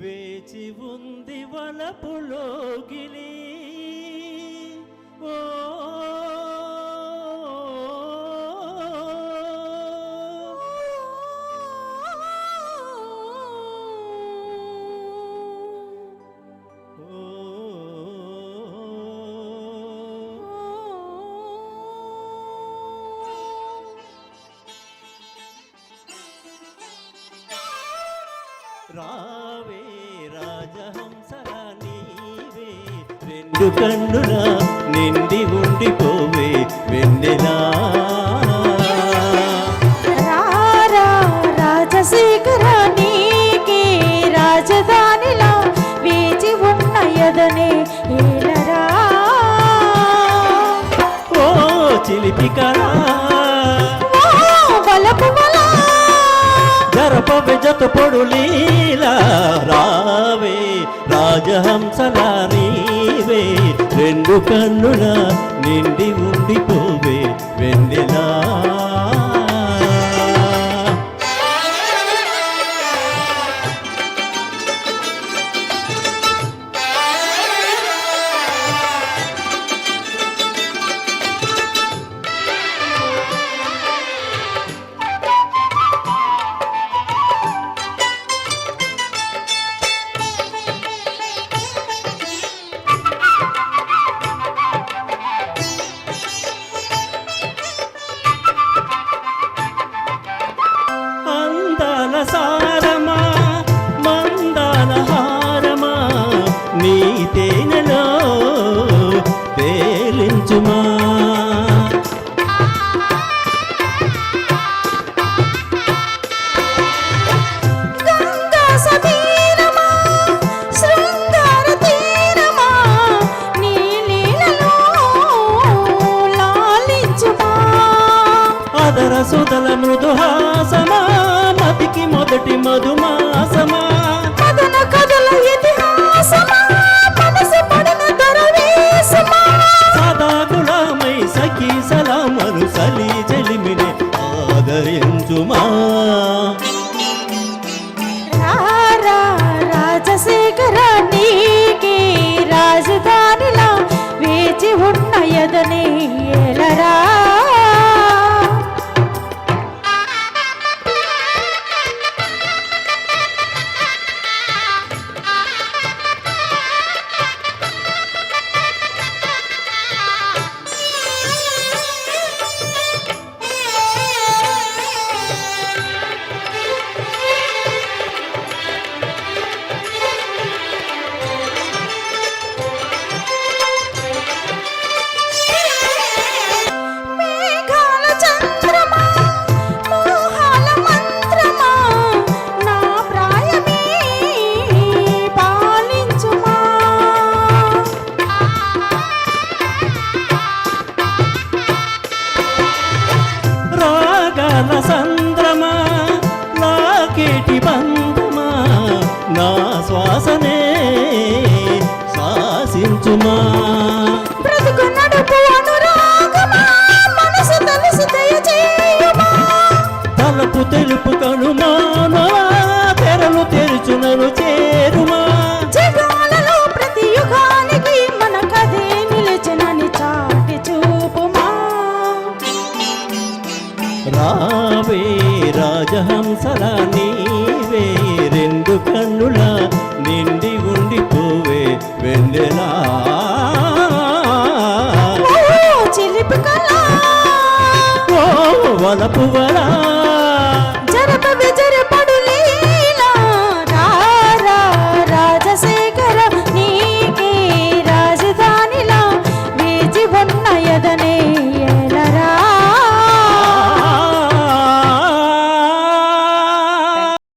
వేచి ఉంది వలపులోగిలి. ఓ రావే రాజహంసరా నీవే. రెండు కన్నుల నిండి ఉండిపోవే వెన్నెలా. రాజశేఖర నీకే రాజధానిలా వేచి ఉన్న ఎదనే ఏలరా. ఓ చిలిపి జత పొడు లీలా రావే రాజహంసలా నీవే. రెండు కన్నుల నిండి ఉండిపోవే. సారమా మందాల హారమా నీ తేనెలో తేలించుమా గంగా సతీరమా మొదటి మధుమాసమా? కథన కథల ఇతిహాసమా? మనసు పడిన దరవేశమా సదా గులామై సఖీ సలామను సలి జలిమిని ఆదరించుమా? రారా రాజశేఖర నీకే రాజధానిలా వేచి ఉన్న ఎదనే లాకేటి బంధమా? నా శ్వాసనే దయచేయుమా? తలపు తెలుపు కనుమానవా తెరలు తెరుచునను చేరుమా? జగాలలో ప్రతి యుగానికి మన కథే నిలిచినని చాటి చూపుమా? రావే రెండు కన్నుల నిండి